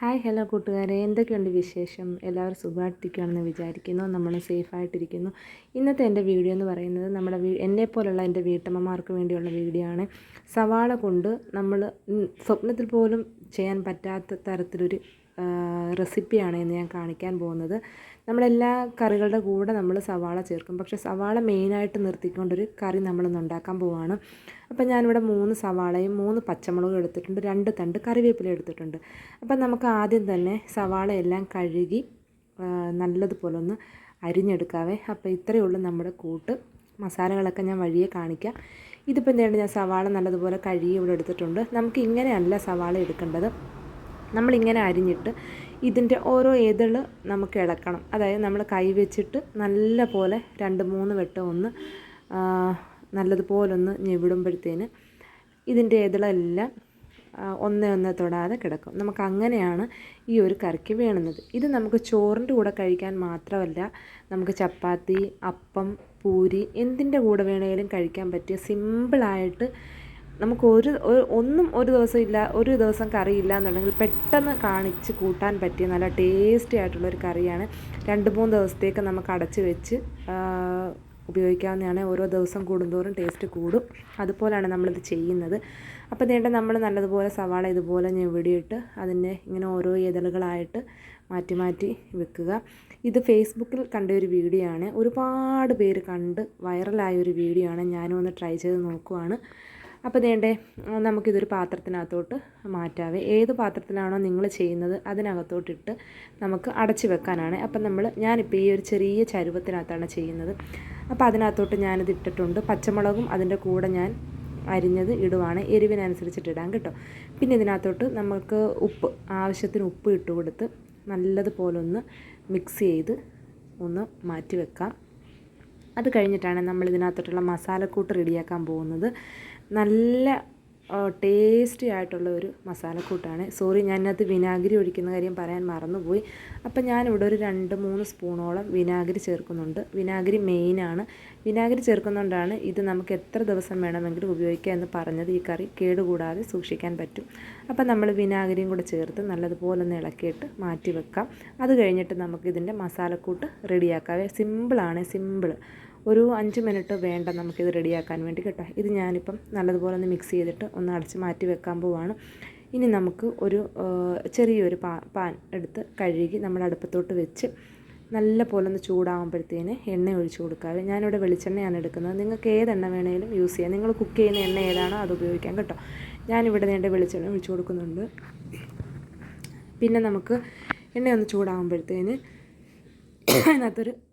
Hi hello കൂട്ടുകാരെ. എന്തൊക്കെയുണ്ട് വിശേഷം? എല്ലാവരും സുഖമായിട്ടിരിക്കുകയാണെന്ന് വിചാരിക്കുന്നു. നമ്മൾ സേഫായിട്ടിരിക്കുന്നു. ഇന്നത്തെ എന്റെ വീഡിയോ എന്ന് പറയുന്നത് നമ്മുടെ വീ എന്നെപ്പോലുള്ള എന്റെ വീട്ടമ്മമാർക്ക് വേണ്ടിയുള്ള വീഡിയോ ആണ്. സവാള കൊണ്ട് നമ്മൾ സ്വപ്നത്തിൽ പോലും ചെയ്യാൻ പറ്റാത്ത തരത്തിലൊരു റെസിപ്പിയാണ് ഇന്ന് ഞാൻ കാണിക്കാൻ പോകുന്നത്. നമ്മളെല്ലാ കറികളുടെ കൂടെ നമ്മൾ സവാള ചേർക്കും. പക്ഷേ സവാള മെയിനായിട്ട് നിർത്തിക്കൊണ്ടൊരു കറി നമ്മളൊന്ന് ഉണ്ടാക്കാൻ പോവാണ്. അപ്പോൾ ഞാനിവിടെ മൂന്ന് സവാളയും മൂന്ന് പച്ചമുളകും എടുത്തിട്ടുണ്ട്. രണ്ട് തണ്ട് കറിവേപ്പില എടുത്തിട്ടുണ്ട്. അപ്പം നമുക്ക് ആദ്യം തന്നെ സവാളയെല്ലാം കഴുകി നല്ലതുപോലെ ഒന്ന് അരിഞ്ഞെടുക്കാവേ. അപ്പോൾ ഇത്രയേ ഉള്ളൂ നമ്മുടെ കൂട്ട്. മസാലകളൊക്കെ ഞാൻ വഴിയെ കാണിക്കാം. ഇതിപ്പോൾ എന്താണ് ഞാൻ സവാള നല്ലതുപോലെ കഴുകി ഇവിടെ എടുത്തിട്ടുണ്ട്? നമുക്ക് ഇങ്ങനെയല്ല സവാള എടുക്കേണ്ടത്. നമ്മളിങ്ങനെ അരിഞ്ഞിട്ട് ഇതിന്റെ ഓരോ എതിൾ നമുക്ക് ഇളക്കണം. അതായത് നമ്മൾ കൈ വെച്ചിട്ട് നല്ല പോലെ രണ്ട് മൂന്ന് വെട്ടം ഒന്ന് നല്ലതുപോലെ ഒന്ന് ഞെവിടുമ്പോഴത്തേന് ഇതിന്റെ ഏതളെല്ലാം ഒന്നേ ഒന്നേ തൊടാതെ കിടക്കും. നമുക്ക് അങ്ങനെയാണ് ഈ ഒരു കറിക്ക് വേണുന്നത്. ഇത് നമുക്ക് ചോറിന്റെ കൂടെ കഴിക്കാൻ മാത്രമല്ല നമുക്ക് ചപ്പാത്തി അപ്പം പൂരി എന്തിന്റെ കൂടെ വേണമെങ്കിലും കഴിക്കാൻ പറ്റിയ സിമ്പിളായിട്ട് നമുക്ക് ഒരു ഒന്നും ഒരു ദിവസം ഇല്ല ഒരു ദിവസം കറി ഇല്ല എന്നുണ്ടെങ്കിൽ പെട്ടെന്ന് കാണിച്ച് കൂട്ടാൻ പറ്റിയ നല്ല ടേസ്റ്റി ആയിട്ടുള്ള ഒരു കറിയാണ്. രണ്ട് മൂന്ന് ദിവസത്തേക്ക് നമുക്ക് അടച്ച് വെച്ച് ഉപയോഗിക്കാവുന്നതാണ്. ഓരോ ദിവസം കൂടുന്തോറും ടേസ്റ്റ് കൂടും. അതുപോലെയാണ് നമ്മളിത് ചെയ്യുന്നത്. അപ്പോൾ നേണ്ട നമ്മൾ നല്ലതുപോലെ സവാള ഇതുപോലെ ഞാൻ വെടിയിട്ട് അതിനെ ഇങ്ങനെ ഓരോ ഇതളുകളായിട്ട് മാറ്റി മാറ്റി വെക്കുക. ഇത് ഫേസ്ബുക്കിൽ കണ്ട ഒരു വീഡിയോ ആണ്. ഒരുപാട് പേര് കണ്ട് വൈറലായ ഒരു വീഡിയോ ആണ്. ഞാനും ഒന്ന് ട്രൈ ചെയ്ത് നോക്കുവാണ്. അപ്പോൾ വേണ്ടേ നമുക്കിതൊരു പാത്രത്തിനകത്തോട്ട് മാറ്റാവേ. ഏത് പാത്രത്തിലാണോ നിങ്ങൾ ചെയ്യുന്നത് അതിനകത്തോട്ടിട്ട് നമുക്ക് അടച്ചു വെക്കാനാണ്. അപ്പം നമ്മൾ ഞാനിപ്പോൾ ഈ ഒരു ചെറിയ ചരുവത്തിനകത്താണ് ചെയ്യുന്നത്. അപ്പോൾ അതിനകത്തോട്ട് ഞാനിത് ഇട്ടിട്ടുണ്ട്. പച്ചമുളകും അതിന്റെ കൂടെ ഞാൻ അരിഞ്ഞത് ഇടുവാണ്. എരിവിനനുസരിച്ചിട്ട് ഇടാം കേട്ടോ. പിന്നെ ഇതിനകത്തോട്ട് നമുക്ക് ഉപ്പ് ആവശ്യത്തിന് ഉപ്പ് ഇട്ട് കൊടുത്ത് നല്ലതുപോലെ ഒന്ന് മിക്സ് ചെയ്ത് ഒന്ന് മാറ്റി വെക്കാം. അത് കഴിഞ്ഞിട്ടാണ് നമ്മൾ ഇതിനകത്തോട്ടുള്ള മസാലക്കൂട്ട് റെഡിയാക്കാൻ പോകുന്നത്. നല്ല ടേസ്റ്റി ആയിട്ടുള്ള ഒരു മസാലക്കൂട്ടാണ് സോറി ഞാനത് വിനാഗിരി ഒഴിക്കുന്ന കാര്യം പറയാൻ മറന്നുപോയി. അപ്പം ഞാനിവിടെ ഒരു രണ്ട് മൂന്ന് സ്പൂണോളം വിനാഗിരി ചേർക്കുന്നുണ്ട്. വിനാഗിരി മെയിനാണ് വിനാഗിരി ചേർക്കുന്നതുകൊണ്ടാണ് ഇത് നമുക്ക് എത്ര ദിവസം വേണമെങ്കിലും ഉപയോഗിക്കുക എന്ന് പറഞ്ഞത് ഈ കറി കേടുകൂടാതെ സൂക്ഷിക്കാൻ പറ്റും. അപ്പം നമ്മൾ വിനാഗിരിയും കൂടെ ചേർത്ത് നല്ലതുപോലെ ഒന്ന് ഇളക്കിയിട്ട് മാറ്റി വെക്കാം. അത് കഴിഞ്ഞിട്ട് നമുക്ക് ഇതിന്റെ മസാലക്കൂട്ട് റെഡിയാക്കാം സിമ്പിളാണ് സിമ്പിൾ ഒരു അഞ്ച് മിനിറ്റ് വേണ്ട നമുക്കിത് റെഡിയാക്കാൻ വേണ്ടി കേട്ടോ. ഇത് ഞാനിപ്പം നല്ലതുപോലെ ഒന്ന് മിക്സ് ചെയ്തിട്ട് ഒന്ന് അടച്ച് മാറ്റി വെക്കാൻ പോവാണ്. ഇനി നമുക്ക് ഒരു ചെറിയൊരു പാ പാൻ എടുത്ത് കഴുകി നമ്മൾ അടുപ്പത്തോട്ട് വെച്ച് നല്ല പോലെ ഒന്ന് ചൂടാകുമ്പോഴത്തേന് എണ്ണ ഒഴിച്ച് കൊടുക്കാതെ ഞാനിവിടെ വെളിച്ചെണ്ണയാണ് എടുക്കുന്നത്. നിങ്ങൾക്ക് ഏത് എണ്ണ വേണമെങ്കിലും യൂസ് ചെയ്യാം. നിങ്ങൾ കുക്ക് ചെയ്യുന്ന എണ്ണ ഏതാണോ അത് ഉപയോഗിക്കാം കേട്ടോ. ഞാനിവിടെ നേണ്ട വെളിച്ചെണ്ണ ഒഴിച്ച് കൊടുക്കുന്നുണ്ട്. പിന്നെ നമുക്ക് എണ്ണ ഒന്ന് ചൂടാകുമ്പോഴത്തേന് അതിനകത്തൊരു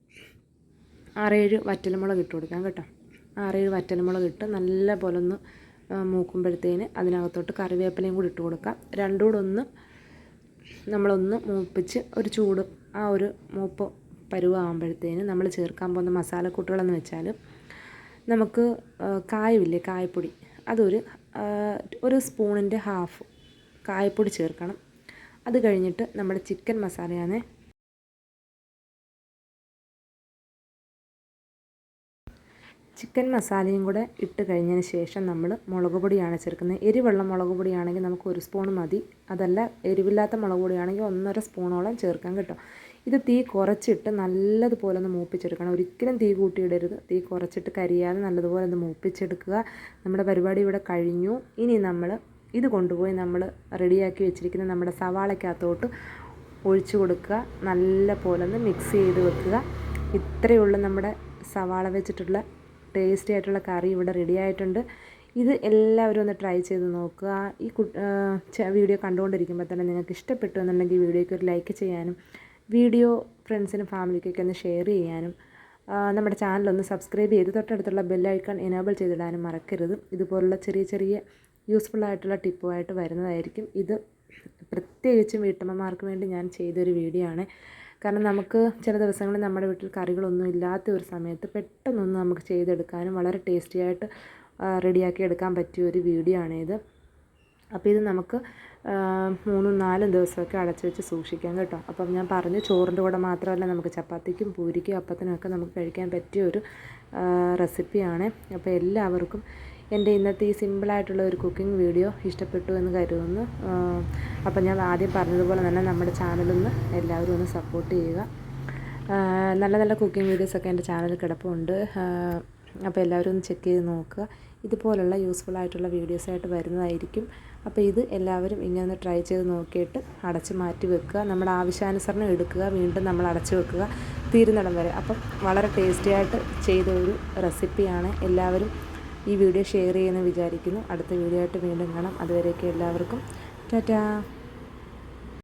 ആറേഴ് വറ്റൽമുളക് ഇട്ട് കൊടുക്കാം കേട്ടോ. ആറേഴ് വറ്റൽമുളക് ഇട്ട് നല്ല പോലെ ഒന്ന് മൂക്കുമ്പോഴത്തേന് അതിനകത്തോട്ട് കറിവേപ്പിലയും കൂടി ഇട്ട് കൊടുക്കാം. രണ്ടും കൂടെ ഒന്ന് നമ്മളൊന്ന് മൂപ്പിച്ച് ഒരു ചൂട് ആ ഒരു മൂപ്പ് പരുവാകുമ്പോഴത്തേന് നമ്മൾ ചേർക്കാൻ പോകുന്ന മസാലക്കൂട്ടുകളെന്ന് വെച്ചാൽ നമുക്ക് കായവില്ലേ കായപ്പൊടി. അതൊരു ഒരു സ്പൂണിന്റെ ഹാഫ് കായപ്പൊടി ചേർക്കണം. അത് കഴിഞ്ഞിട്ട് നമ്മുടെ ചിക്കൻ മസാലയാണ് ചിക്കൻ മസാലയും കൂടെ ഇട്ട് കഴിഞ്ഞതിന് ശേഷം നമ്മൾ മുളക് പൊടിയാണ് ചേർക്കുന്നത്. എരിവെള്ളം മുളക് പൊടിയാണെങ്കിൽ നമുക്ക് ഒരു സ്പൂൺ മതി. അതല്ല എരിവില്ലാത്ത മുളക് പൊടിയാണെങ്കിൽ ഒന്നര സ്പൂണോളം ചേർക്കാൻ കിട്ടും. ഇത് തീ കുറച്ചിട്ട് നല്ലതുപോലെ ഒന്ന് മൂപ്പിച്ചെടുക്കണം. ഒരിക്കലും തീ കൂട്ടിയിടരുത്. തീ കുറച്ചിട്ട് കരിയാതെ നല്ലതുപോലെ ഒന്ന് മൂപ്പിച്ചെടുക്കുക. നമ്മുടെ പരിപാടി ഇവിടെ കഴിഞ്ഞു. ഇനി നമ്മൾ ഇത് കൊണ്ടുപോയി നമ്മൾ റെഡിയാക്കി വെച്ചിരിക്കുന്ന നമ്മുടെ സവാളയ്ക്കകത്തോട്ട് ഒഴിച്ചു കൊടുക്കുക. നല്ല പോലെ ഒന്ന് മിക്സ് ചെയ്ത് വെക്കുക. ഇത്രയുള്ള നമ്മുടെ സവാള വെച്ചിട്ടുള്ള ടേസ്റ്റി ആയിട്ടുള്ള കറി ഇവിടെ റെഡി ആയിട്ടുണ്ട്. ഇത് എല്ലാവരും ഒന്ന് ട്രൈ ചെയ്ത് നോക്കുക. ഈ വീഡിയോ കണ്ടുകൊണ്ടിരിക്കുമ്പോൾ തന്നെ നിങ്ങൾക്ക് ഇഷ്ടപ്പെട്ടു എന്നുണ്ടെങ്കിൽ വീഡിയോയ്ക്ക് ഒരു ലൈക്ക് ചെയ്യാനും വീഡിയോ ഫ്രണ്ട്സിനും ഫാമിലിക്കൊക്കെ ഒന്ന് ഷെയർ ചെയ്യാനും നമ്മുടെ ചാനലൊന്ന് സബ്സ്ക്രൈബ് ചെയ്ത് തൊട്ടടുത്തുള്ള ബെല്ലൈക്കൺ എനേബിൾ ചെയ്തിടാനും മറക്കരുത്. ഇതുപോലുള്ള ചെറിയ ചെറിയ യൂസ്ഫുൾ ആയിട്ടുള്ള ടിപ്പുമായിട്ട് വരുന്നതായിരിക്കും. ഇത് പ്രത്യേകിച്ചും വീട്ടമ്മമാർക്ക് വേണ്ടി ഞാൻ ചെയ്തൊരു വീഡിയോ ആണ്. കാരണം നമുക്ക് ചില ദിവസങ്ങളിൽ നമ്മുടെ വീട്ടിൽ കറികളൊന്നും ഇല്ലാത്ത ഒരു സമയത്ത് പെട്ടെന്നൊന്ന് നമുക്ക് ചെയ്തെടുക്കാനും വളരെ ടേസ്റ്റി ആയിട്ട് റെഡിയാക്കി എടുക്കാൻ പറ്റിയ ഒരു വീഡിയോ ആണിത്. അപ്പോൾ ഇത് നമുക്ക് മൂന്നും നാലും ദിവസമൊക്കെ അടച്ചു വെച്ച് സൂക്ഷിക്കാം കേട്ടോ. അപ്പം ഞാൻ പറഞ്ഞു ചോറിന്റെ കൂടെ മാത്രമല്ല നമുക്ക് ചപ്പാത്തിക്കും പൂരിക്കും അപ്പത്തിനും ഒക്കെ നമുക്ക് കഴിക്കാൻ പറ്റിയ ഒരു റെസിപ്പിയാണ് അപ്പോൾ എല്ലാവർക്കും എന്റെ ഇന്നത്തെ ഈ സിമ്പിളായിട്ടുള്ള ഒരു കുക്കിംഗ് വീഡിയോ ഇഷ്ടപ്പെട്ടു എന്ന് കരുതുന്നു. അപ്പം ഞാൻ ആദ്യം പറഞ്ഞതുപോലെ തന്നെ നമ്മുടെ ചാനലൊന്ന് എല്ലാവരും ഒന്ന് സപ്പോർട്ട് ചെയ്യുക. നല്ല നല്ല കുക്കിംഗ് വീഡിയോസൊക്കെ എന്റെ ചാനലിൽ കിടപ്പുണ്ട്. അപ്പോൾ എല്ലാവരും ഒന്ന് ചെക്ക് ചെയ്ത് നോക്കുക. ഇതുപോലുള്ള യൂസ്ഫുൾ ആയിട്ടുള്ള വീഡിയോസായിട്ട് വരുന്നതായിരിക്കും. അപ്പോൾ ഇത് എല്ലാവരും ഇങ്ങനെ ഒന്ന് ട്രൈ ചെയ്ത് നോക്കിയിട്ട് അടച്ച് മാറ്റി വെക്കുക. നമ്മുടെ ആവശ്യാനുസരണം എടുക്കുക. വീണ്ടും നമ്മൾ അടച്ച് വെക്കുക. തീരുന്നിടം വരെ. അപ്പം വളരെ ടേസ്റ്റി ആയിട്ട് ചെയ്ത ഒരു റെസിപ്പിയാണ് എല്ലാവരും ഈ വീഡിയോ ഷെയർ ചെയ്യുമെന്ന് വിചാരിക്കുന്നു. അടുത്ത വീഡിയോ ആയിട്ട് വീണ്ടും കാണാം. അതുവരെയൊക്കെ എല്ലാവർക്കും. ടാറ്റാ.